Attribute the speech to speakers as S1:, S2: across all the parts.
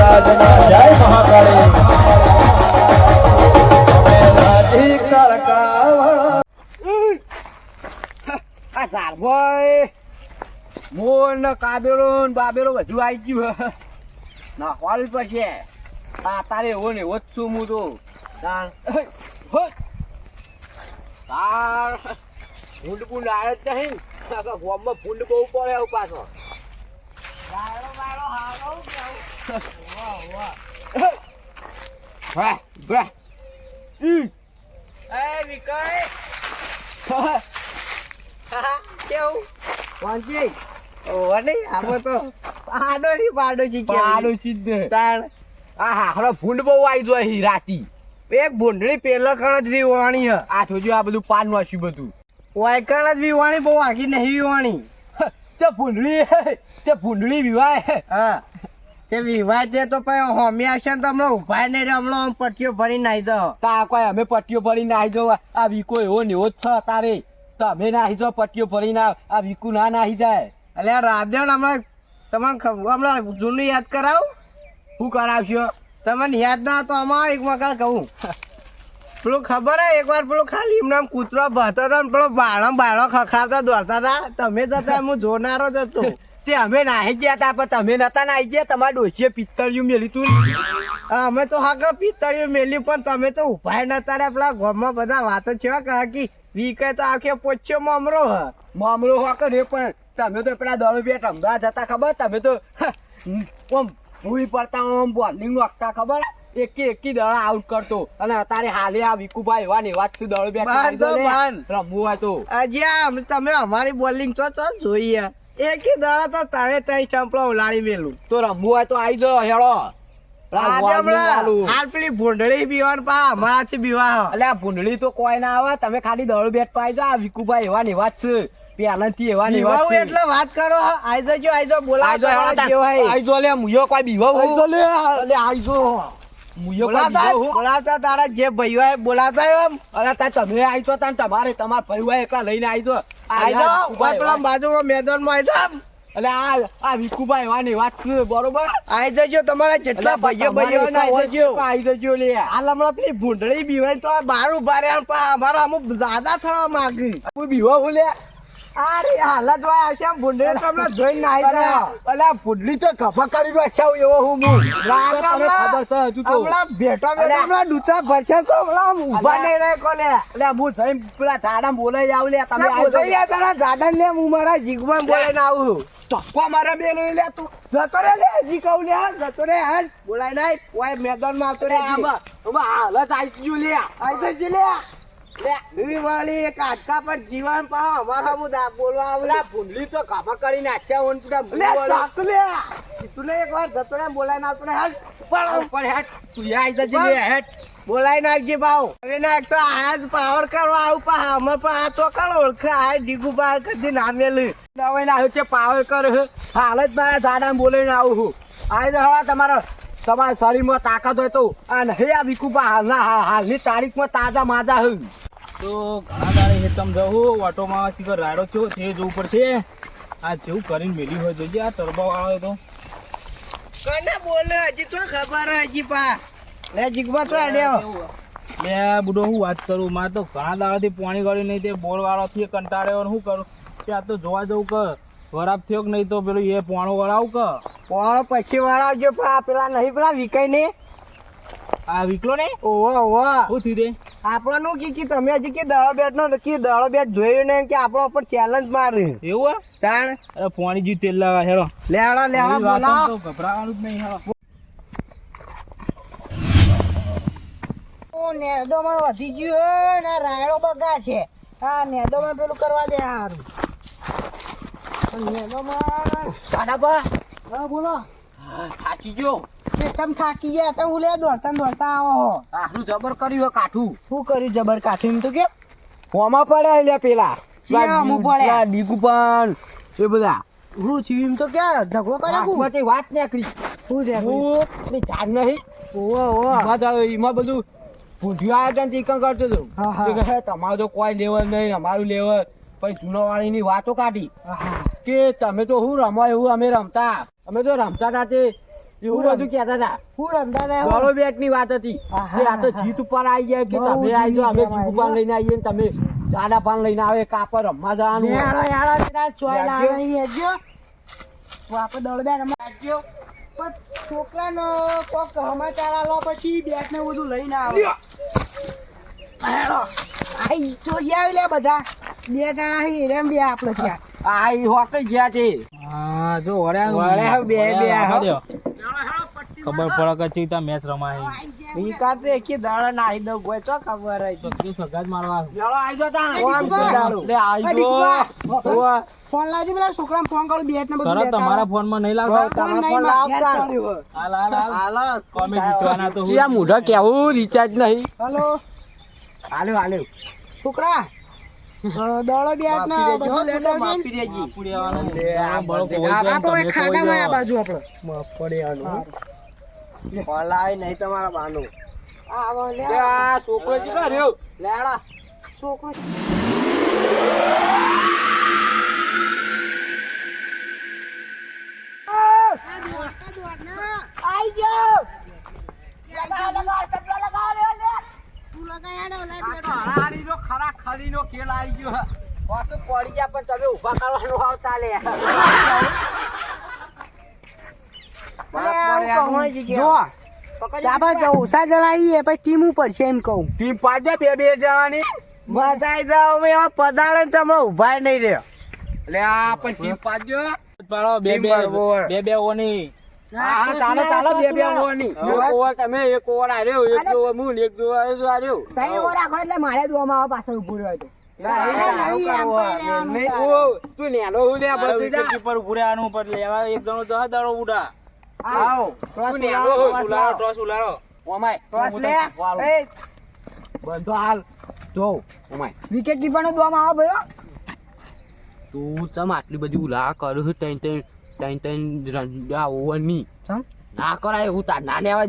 S1: રાજમાં જય મહાકાળી.
S2: આ મોર ને કાબેલો ને બાબેલો બધું આવી ગયું નાખવાડું પછી આ તારે એવો ને એવો જ છું હું તો. તાર ભૂંડ ભૂંડ આવે જ નહીં. ગોમમાં બહુ પડે આવું પાછો. વાહ, વાહ. ઈ. એ વિકય કેવું? વાંચી. ઓવા નહીં આમાં તો પાડો ની પાડો જી
S1: પાડો છે
S2: તાણ. આ હારો ભૂંડ બહુ આવી જાય હી રાતી. એક ભૂંડળી પેલો કણ જ વિવાણી હ. આ જોજો આ બધું પાન વાસ્યું બધું. વાયકણ જ વિવાણી બહુ આખી નહીં વાણી. તે ભૂંડળી તે ભૂંડળી વિવાય હા. તે વિવાદ છે તો પછી હોમી આવશે ને તો હમણાં ઊભા નહીં રે હમણાં આમ પટ્ટીઓ ભરી નાખી દો. તા કોઈ અમે પટ્ટીઓ ભરી નાખી દો આ વીકો એવો ને એવો જ છે તારે. તમે નાહી દો પટ્ટીઓ ભરી ના આ વીકુ ના નાહી જાય. એટલે રાધણ હમણાં તમને ખબર હમણાં જૂનું યાદ કરાવ. શું કરાવશો? તમને યાદ ના તો આમાં એક વખત કહું. પેલું ખબર હે એકવાર પેલું ખાલી એમને કૂતરો બહતો હતો ને પેલો બાળો બાળો ખખાતા દોડતા હતા. તમે જતા હું જોનારો જ હતો. તે અમે નાહી ગયા હતા પણ તમે નતા નાહી ગયા. તમારા ડોસીએ પિત્તળિયું મેલી તું અમે તો હા પિત્તળિયું મેલ્યું પણ તમે તો ઊભા નતા રે પેલા ઘરમાં બધા વાતો છે કહા કે વીકે તો આખે પોચ્યો મામરો હ. મામરો હો કે પણ તમે તો પેલા દળો બે ટંબા જતા ખબર? તમે તો ઓમ ભૂઈ પડતા ઓમ બોલિંગ વાગતા ખબર? એકી એકી દડા આઉટ કરતો. અને અત્યારે હાલે આ વિકુભાઈ એવા ને એવા શું દડો
S3: તો બાન.
S2: રમવું હોય તો.
S3: અજ્યા તમે અમારી બોલિંગ તો તો જોઈએ. એકી દાડા તો તારે તઈ ચંપલો ઉલાડી મેલું.
S2: તો રમવું હોય તો આવી જાઓ હેળો.
S3: હાલ પેલી ભૂંડળી બીવાન પા અમારાથી બીવા
S2: અલે ભૂંડળી તો કોઈ ના આવે. તમે ખાલી દડો બેટ પાઈ વિકુભાઈ એવા ને એવા જ છે. પહેલાથી એવા ને એવા છે.
S3: એટલે વાત કરો આઈ જજો આઈ જો બોલાવો
S2: આઈ જો, લે મુયો કોઈ બીવો
S3: આઈ જો લે.
S2: આઈ જો મુયો કોઈ
S3: બોલાતા તારા જે ભાઈઓ બોલાતા એમ.
S2: અરે તા તમે આઈ છો તાન તમારે તમાર ભાઈ એકલા લઈને આવી જો
S3: ઉપર પેલા બાજુમાં મેદાનમાં આઈ જાવ
S2: એટલે આ આ વિકુભાઈ એવા ને છે બરોબર?
S3: આવી જજો તમારા જેટલા ભાઈઓ ભાઈઓ આવી જજો.
S2: આવી જજો લે.
S3: હાલ હમણાં પેલી ભૂંડળી બીવાય તો આ બહાર ઊભા રહ્યા અમારા અમુક દાદા થવા માંગી.
S2: કોઈ બીવો હું લે?
S3: અરે હાલત હોય આવશે આમ તમને જોઈ ના નાહી
S2: અલે આ તો ખભા કરી રહ્યો છે એવો હું હું ખબર છે હજુ તો.
S3: હમણાં ભેટો
S2: અલે.
S3: ભેટો હમણાં ડૂચા ભરશે તો હમણાં ઊભા. નહીં રહે કોલે
S2: એટલે હું જઈ પેલા ઝાડા બોલાઈ આવું લે તમે
S3: બોલાઈ યાર તારા ઝાડા લે હું મારા જીગમાં બોલાઈને આવું
S2: ધક્કો મારા મેલો લે તું.
S3: જતો રે લે હજી કહું લે જતો રે હાલ બોલાઈ નાય ઓય મેદાનમાં આવતો રે
S2: આમાં આમાં હાલત આઈ ગયું લે.
S3: આઈ જજે લે. લે વાળી પર જીવન પાવ. અમારા હું દા બોલવા આવું
S2: ભૂંડલી તો ખભા કરી નાખ્યા હોય ને
S3: લે તું જતો પણ
S2: આઈ જજે લે
S3: નાખજે હવે નાખ આ જ પાવર કરવા આવું પા. પણ આ તો કણ ઓળખે. આ ડીગુ પા કદી ના મેલું.
S2: નવાઈ ના પાવર કર. હાલ જ મારા ઝાડા બોલાઈને આવું હું. તો હળા તમારા તમારા શરીરમાં તાકાત હોય તો આ નહીં આ વિકુપા હાલના હાલ- હાલની તારીખમાં તાજા માજા હોય
S1: તો ઘણા દાડે હે તમ જવું ઓટોમાં સીધો રાડો થયો તે જવું પડશે. આ જેવું કરીને મેલી હોય જોજે આ ટર્બો આવે તો.
S3: કને બોલે? હજી તો ખબર હજી પા લે જીગવા તો આડ્યો
S1: લે બુડો હું વાત કરું મારે તો ઘણા દાડાથી પાણી ગળ્યું નહીં તે બોર વાળો થી કંટાળ્યો શું કરું? ત્યાં તો જોવા જવું કે ખરાબ થયો કે નહીં તો પેલું એ પોણો વળાવું કે?
S3: પોણો પછી વળાવજો પણ આ પેલા નહીં પેલા વિકાય ને
S1: આ વિકલો ને
S3: ઓહો ઓહો.
S1: શું થયું તે?
S3: આપણો નું કી કી તમે હજી કે દળો બેટ નો કી દળો બેટ જોયું ને કે આપણો પર ચેલેન્જ મારે
S1: એવું
S3: તાણ.
S1: અરે પોણી જી તેલ લાવા હેરો લેવા લેવા
S3: બોલાવો
S1: ગભરાવાનું જ નહીં હેરો
S3: નેદોમાં વધી ગયું ને રાયડો બગા છે આ નેદોમાં પેલું કરવા દે હારું. નેદોમાં
S2: દાદાબા
S3: હા બોલો.
S2: ગયો.
S3: થાકી ગયા? તમે હું લે દોડતા દોડતા આવો હો.
S2: જબર કર્યું કાઠું.
S3: શું કર્યું જબર કાઠી? એમ તો કે
S2: હોમાં પડ્યા લે પેલા. એ બધા.
S3: હું થયું? એમ તો કે ઝઘડો કરે હું
S2: વાત નીકળી.
S3: શું છે
S2: હું જાગ નહીં.
S3: ઓહો ઓહો.
S2: એમાં તો બધું ભૂંઠિયું આયોજન ચીકણ કરતો હતો. તમારું તો કોઈ લેવલ નહીં અમારું લેવલ. પછી જૂનો વાળીની વાતો કાઢી. કે તમે તો હું રમો એવું અમે રમતા. અમે તો રમતા હતા તે. એવું બધું કહેતા હતા
S4: હું રમતા હતા
S2: બોલો બેટની વાત હતી. આ તો જીત ઉપર આવી ગયા કે તમે આવી જાઓ અમે
S4: જીત
S2: ઉપર લઈને આવીએ ને તમે જાડા પાન લઈને આવે કાપડ રમવા જવાનું.
S4: યાળો યાળો તાર ચોય લાવે અહીં હેડજો. આપણે દોડબેન રમવા હેડજો. પણ છોકરાનો કોક સમાચાર આલો પછી બેટ ને બધું લઈને આવે. હેડો. આઈ તો ગયા લે બધા. બે જણા હી રેમ બે આપણે ત્યાં
S2: આ ઈ હોકઈ ગયા છે.
S1: હા જો વળ્યા
S2: વળ્યા બે બે હો.
S1: ખબર પડે કે ચીતા મેચ રમાય.
S4: ઈ કાતે કે દાડા નાહી દો કોઈ ચો ખબર આઈ
S1: તો કે સગાજ મારવા.
S2: ચાલો આઈ જાઓ તાણ.
S4: એ
S2: લે આઈ
S4: એ દીકુભા. ફોન લાવજો પેલા છોકરાને ફોન કરું બેટ ને બધું
S1: તરત
S4: લેતા
S1: તમારા ફોનમાં નહીં લાવતા?
S4: ફોન
S2: તમારા
S4: નહીં,
S2: ફોન લાવતા.
S1: હાલ હાલ હાલ. કોમે જીતવાના તો
S2: આ મોઢા કેવું રિચાર્જ નહીં.
S4: હેલો.
S2: હાલો હાલો
S4: છોકરા. દોડો બેટ ને
S2: માફી દેજો, આ
S4: ખાડામાં બાજુ આપણે
S2: મગફળીયાનું. ફળ લાવી નહીં તમારા બાનું.
S4: આ આવો લે.
S2: લે, આ છોકરો જી કર્યો.
S4: લેડા. છોકરો આઈ જાઓ લગાવ લગાવ ચપલા લગાવ લે લે તું લગાયા ને
S2: આ તો હરારીનો ખરા ખરીનો ખેલ આવી ગયો હે. આ તો પડી ગયા પણ તમે ઊભા કરવાનો આવતા લે
S4: ટીમ ઉપર છે એમ કહું
S2: ટીમ પાડજે બે બે જણાની
S4: બધાઈ જાઓ મેં હવે પધારે તમે ઊભા નહીં રહ્યો
S2: એટલે આ પણ ટીમ પાડજો
S1: બે બે બે બે ઓની
S2: હા હા ચાલો ચાલો બે બે ઓવર તમે એક ઓવર આર્યો એક ઓવર હું એક ઓવર
S4: એટલે મારે દોમાં પાછળ ઉભું રહ્યો તો
S2: ના,
S4: ના,
S2: ના,
S4: નહીં,
S2: આવું
S4: એમ
S2: કરવા.
S4: કઈ રહેવાનું
S2: નહીં,
S4: તારે.
S2: ઓ, તું નેનો હું લે
S1: મારે
S2: ભત્રીજા.
S1: wicket keeper પર લેવા એક જણો દહ દાડો ઉડા.
S2: આવો. તું નેનો હું,
S4: ટોસ
S1: ઉલાળો
S2: ઓમાય.
S4: ટોસ લે. એ.
S2: બંધો હાલ. જો ઓમાય.
S4: વિકેટ કીપર નો દોમાં આવે ભયો.
S2: તું ચમ આટલી બધી ઉલા કરું છું ત્રણ ત્રણ ત્રણ ત્રણ રન આ ઓવરની.
S4: ચમ?
S2: ના કરાય હું તાર ના લેવાય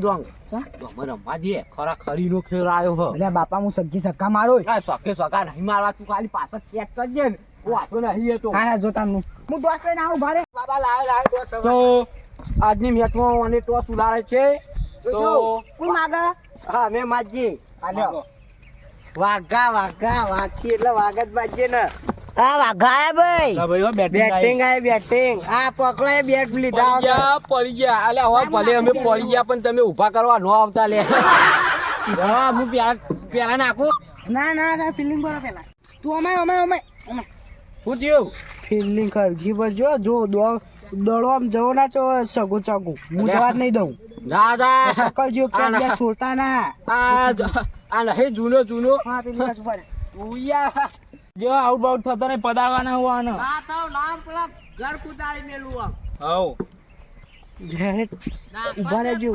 S4: ચમ
S2: અમે રમવા દે. ખરા ખરીનો ખેલ આવ્યો હ.
S4: એટલે બાપા હું સગી સક્કા મારો
S2: આ સકે સકા નહીં મારવા તું ખાલી પાછળ ચેક કરજે ને. હું આતો નહીં તો
S4: હા ના જોતા હું હું ટોસ લઈને આવું ભારે. બાબા લાવે લાવે ટોસ
S2: તો આજની મેચમાં મને ટોસ ઉડાડે છે. તો
S4: કુલ માગા?
S2: હા મેં માજી.
S4: વાઘા વાઘા વાઘી એટલે વાઘ જ બાજે ને. હા વાઘા ભાઈ.
S1: લા બેટિંગ
S4: બેટિંગ આય. બેટિંગ આ પકડાય બેટ લીધા
S2: પડી ગયા પડી ગયા. અલ્યા હવે ભલે અમે પડી ગયા પણ તમે ઊભા કરવા ન આવતા લે. હા હું પેલા પેલા નાખું.
S4: ના ના ના ફિલ્ડિંગ કરો પેલા. તું અમાય અમાય અમાય અમાય
S2: શું થયું?
S4: ફિલ્ડિંગ ખરગી પર જો જો દો દડો આમ જવો ના તો સગું ચગું હું જવા નહીં દઉં.
S2: દાદા
S4: પકડજો કે
S2: આ ના.
S4: છોડતા ના.
S2: આ આ નહીં જૂનો જૂનો.
S4: હા પેલી બાજુ પર.
S2: તું યાર
S1: જો આઉટ બાઉટ થતા નહીં પદારવાના હોવાના
S4: ના તો ના પેલા ઘર કુદાળી મેલું આમ.
S1: હવ
S4: ઊભા રહેજો.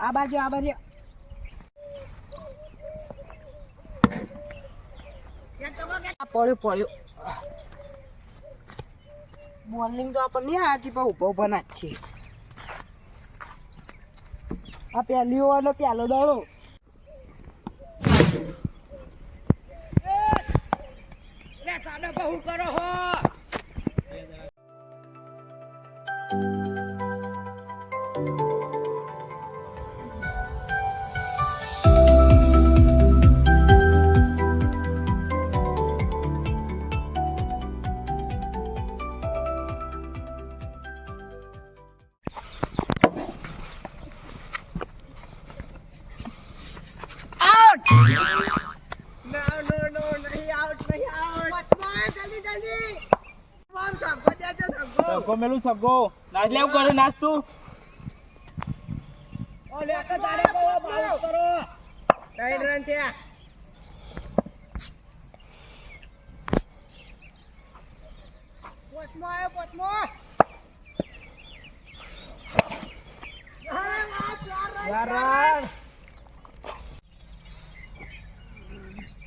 S4: આ બાજુ આ બાજુ. પડ્યો પડ્યો. બોલિંગ તો આપણને નહીં પણ ઊભો ઊભા જ છે આ પહેલી ઓવર નો પહેલો દડો.
S1: સગો મેલું સગો. નાચ લેવું કરે નાચ તું
S4: ત્રણ રન થયા. પોચમો આવ્યો પોચમો.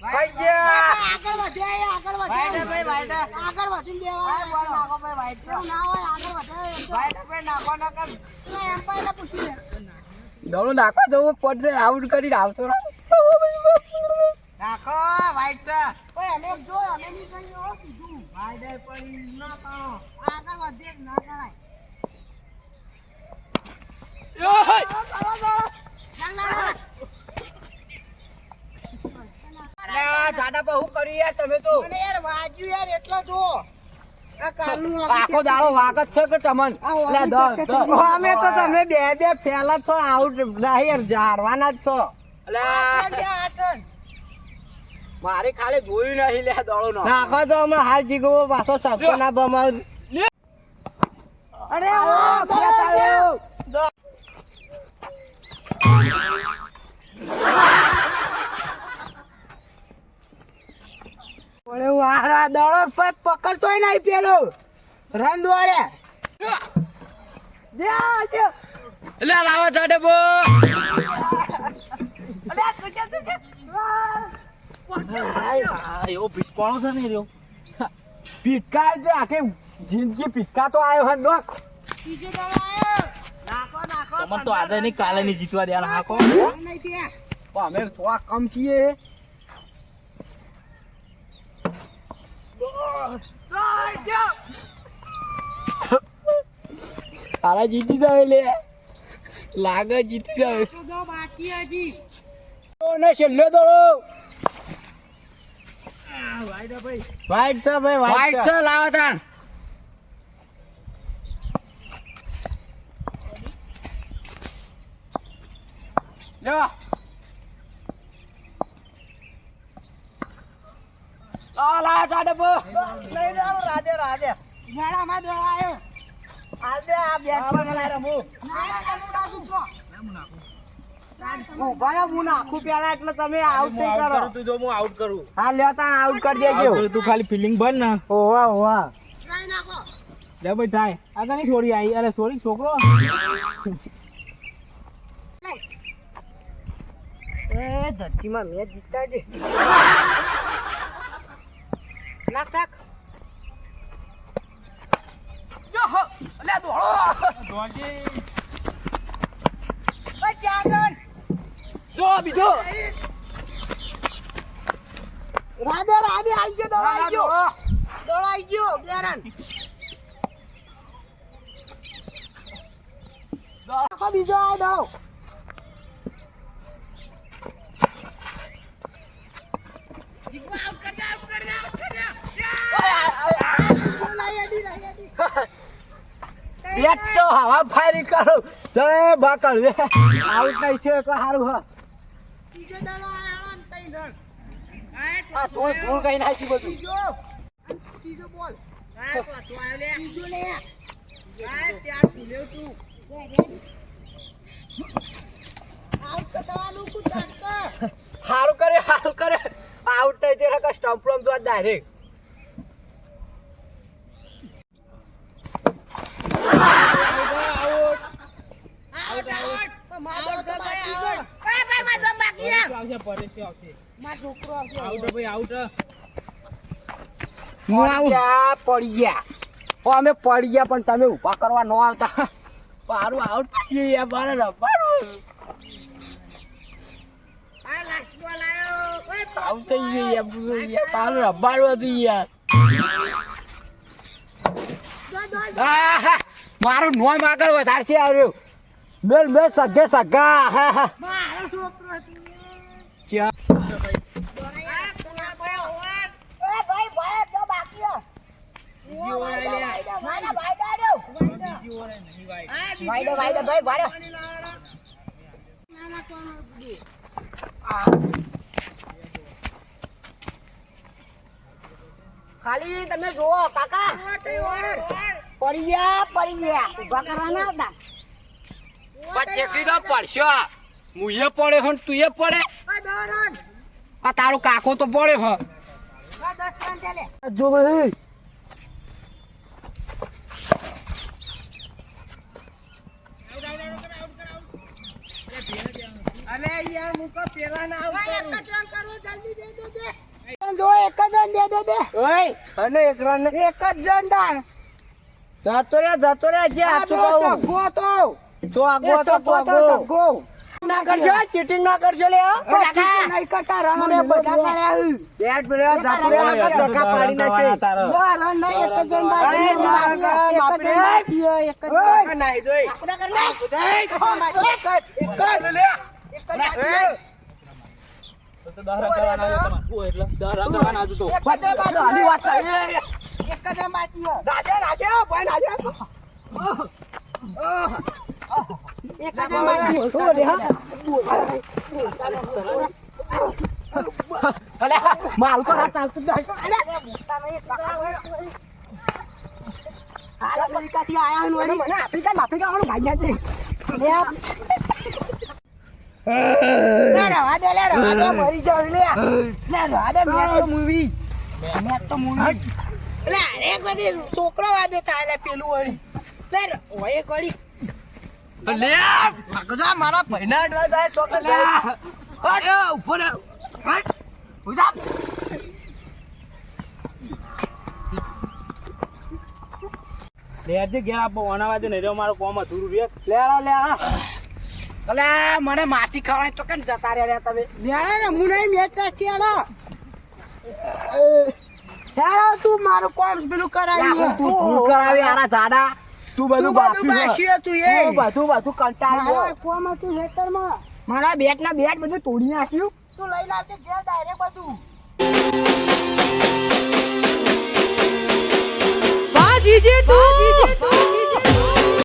S2: ખાઈ ગયા
S4: આગળ વધે આગળ વધે. ભાઈ ભાઈ આગળ વધીને દેવા બોલ નાખો ભાઈ વાઈટ એવું ના હોય આગળ વધે ભાઈ ભાઈ નાખો ના કર એમ્પાયર ને પૂછી લે.
S2: દડો નાખવા જવું પડશે આઉટ કરી આવતો
S4: નાખો વાઈટ છે. ઓય અમે જો અમે ની કઈ ઓ કીધું વાઈટ પડી ના કાણો આગળ વધે ના કરાય
S2: અરે આ જાડા પર હું કરી યાર તમે તો.
S4: મને યાર વાજ્યું યાર એટલો જો
S2: આખો દાડો વાગ છે કે તમન?
S4: આ વાગ
S2: લે
S4: જ
S2: દસ
S4: છે
S2: દસ.
S4: તમે.
S2: અમે તો તમે બે બે ફેલા છો આઉટ યાર જારવાના જ છો. મારે ખાલી જોયું નહીં લે દડો નો. નાખો તો અમે હાલ જીગો પાછો સબકો ના બમાવ
S4: અરે દડો ઓલે વારા દળો પર પકડતોય નહીં પેલો. રંદ વાળે. દે આજે
S2: લે લાવો જાડે બો.
S4: અલે તુજે તુજે.
S1: એવો પીટકોણો છે ને રહ્યો.
S2: પીટકા જ આખી જિંદગી પીટકા તો આવ્યો હે નોક
S4: ત્રીજો દડો આયો? નાખો નાખો
S1: તમને તો આજે નહીં કાલે નહીં જીતવા દેવાના હાકો.
S2: અમે થોડા કમ છીએ. તારા જીતી જાવ લે. લાગે જીતી જાવ
S4: તો બાકી હજી
S2: ને છેલ્લો દોડો. વાઈટ છે ભાઈ વાઈટ છે લાવો તાણ. જો. આ લા ચાડે બો
S4: જાવ રાધે રાધે. મેળામાં દડો આયો
S2: આજે આ બેટ પર લઈ રમું.
S4: નાના તમે બાજુ છો.
S2: ઊભા રહો, હું નાખું પેલા એટલે તમે આઉટ નહીં કરો.
S1: તું જો હું આઉટ કરું.
S2: હા લ્યો તાણ આઉટ કરી દેજો.
S1: તું ખાલી ફિલિંગ ભર ના.
S2: ઓવા ઓવા
S4: ટ્રાય નાખો.
S1: લે ભાઈ થાય. આગળ નહીં છોડી આવી અરે છોડી છોકરો.
S2: એ ધરતીમાં મેચ જીતતા છે નાખ નાખ
S4: ઓય ચાર રન
S2: જો બીજો.
S4: રાધે રાધે આવી ગયો દડો આવી ગયો. દડો આવી ગયો બે રન નાખો બીજો આ દડો.
S2: બેટ તો હવા ફાયરી કરો. જય બાકળ, વે. આઉટ નહીં છે એટલે સારું હા.
S4: ત્રીજો દડો
S2: કઈ નાખી બધું.
S4: ત્યાં ભૂલ્યો આઉટ કું
S2: કરે, હારું કરે. આઉટ નહીં છે એટલે સ્ટમ્પ જોવા જો ડાયરેક્ટ
S4: આઉટ આઉટ મારો તો બાકી છે એ ભાઈ મારો તો બાકી છે
S1: આવશે પરેશ આવશે
S4: મારો છોકરો આવશે
S1: આઉટ ભાઈ આઉટ
S2: હું આવું પડી ગયા ઓ અમે પડી ગયા પણ તમે ઊભા કરવા ન આવતા. પારું આઉટ થઈ મારે
S4: ઓય
S2: આઉટ થઈ ગયું યાર યાર પારું રબારું હતું યાર. મારું નોમ આગળ વધારે છે આવ્યું બેલ બે સગે સગા.
S4: મારો છોકરો
S2: ચા. ખાલી તમે જુઓ કાકા.
S4: પડી ગયા પડી ગયા ઊભા કરવાના હતા
S2: ચેકરી તો પડશો. મુએ પડે હન તુંએ પડે.
S4: ઓય દો રન
S2: આ તારો કાકો તો પડે હ.
S4: ઓય દસ રન ચાલે
S2: જો ભાઈ.
S4: અરે યાર મુકો પેલા ના આઉટ એક જ કરો જલ્દી દે દે દે. જો એક જ રન દે દે દે.
S2: ઓય અને એક રન
S4: એક જ
S2: જતો રે જતો રે જે હાચું
S4: પેલો તો
S2: તો આગો તો
S4: સગો તો ના કરશો ચીટિંગ ના કરશો લે નહીં કરતા રણ ને બધા કર્યા
S2: બેટ પેલા ઝાપડે લગા ધક્કા પાડી નાખે
S1: તારે.
S4: રણ નહીં, એક જ જણ બાકી.
S2: અરે
S4: એક જ જણ
S2: બાપરે.
S4: એક જ જણ.
S2: નાહી જોઈ.
S4: આપણે કરી લે. એક જ બાકી, એક જ, એક જ. એક જ
S1: તો તો કરવાના છે તમારે. એટલે? દહ કરવાના છે તો.
S4: એક જ
S2: આની વાત થાય.
S4: એક જ હે.
S2: નાચે, નાચે, ભાઈ નાચે. મારું તો હાથ ચાલતું જ નહીં.
S4: આ અમેરિકાથી આયા.
S2: આફ્રિકા આફ્રિકા વાળું ના છે
S4: લે રવા દે, લે રવા દે, મરી જાવ, લે. લે રવા દે, મેચ તો movie. મેચ તો. લે, છોકરો વાદે થાય લે પેલું વળી. લે, ઓય વળી.
S2: લે. ભાગજો મારા ભાઈના અડવા જાય તો કે લે. અરે ઉપર. હટ, ઉધા.
S1: લેજે ઘેર આપો. ઓનાવા દે નહીં મારો કોમ અધૂરું રે
S2: લેવા, લેવા. અલે મને માટી ખવાય તો કેમ જતા રહ્યા તમે?
S4: લેડા ને હું નહીં, મેચ રાખી હે હેડો, તું મારું કોમ પેલું કરાવી
S2: તું તું કરાવી આરા જાડા તું બધું
S4: બાકી
S2: બાફી
S4: હતું એ.
S2: તું બધું બધું કંટાળી
S4: મારા કોમ હતું ખેતરમાં. મારા બેટ ના બેટ બધું તોડી નાખ્યું. તું લઈ લાવજે ઘેર ડાયરેક્ટ બધું.
S5: બાજી જીજે તું